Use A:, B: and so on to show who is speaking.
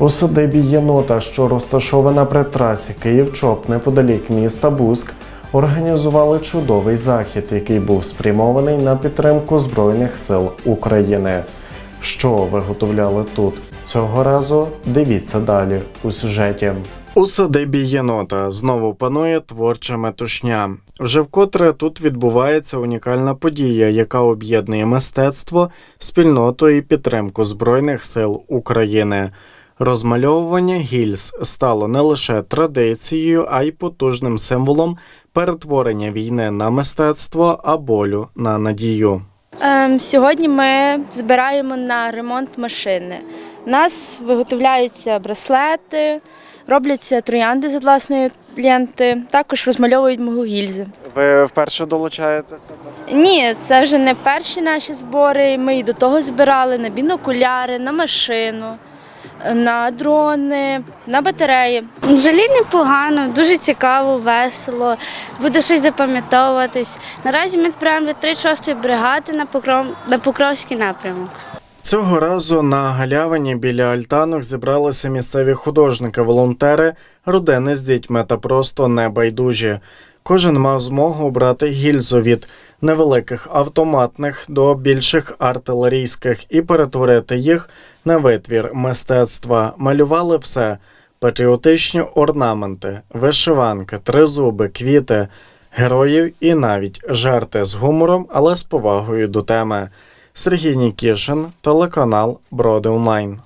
A: У садибі єнота, що розташована при трасі Київ-Чоп неподалік міста Буск, організували чудовий захід, який був спрямований на підтримку Збройних сил України. Що виготовляли тут цього разу? Дивіться далі у сюжеті. У садибі єнота знову панує творча метушня. Вже вкотре тут відбувається унікальна подія, яка об'єднує мистецтво, спільноту і підтримку Збройних сил України. Розмальовування гільз стало не лише традицією, а й потужним символом перетворення війни на мистецтво, а болю на надію.
B: Ем, сьогодні ми збираємо на ремонт машини. У нас виготовляються браслети, робляться троянди з атласної ленти, також розмальовують гільзи.
A: Ви вперше долучаєтеся?
B: Ні, це вже не перші наші збори. Ми і до того збирали на бінокуляри, на машину, на дрони, на батареї.
C: Взагалі непогано, дуже цікаво, весело, буде щось запам'ятовуватись. Наразі ми відправимо 36-ї бригади на, Покров... на Покровський напрямок.
A: Цього разу на галявині біля альтанок зібралися місцеві художники, волонтери, родини з дітьми та просто небайдужі. Кожен мав змогу обрати гільзу від невеликих автоматних до більших артилерійських і перетворити їх на витвір мистецтва. Малювали все: патріотичні орнаменти, вишиванки, тризуби, квіти, героїв і навіть жарти з гумором, але з повагою до теми. Сергій Нікішин, телеканал Броди Онлайн.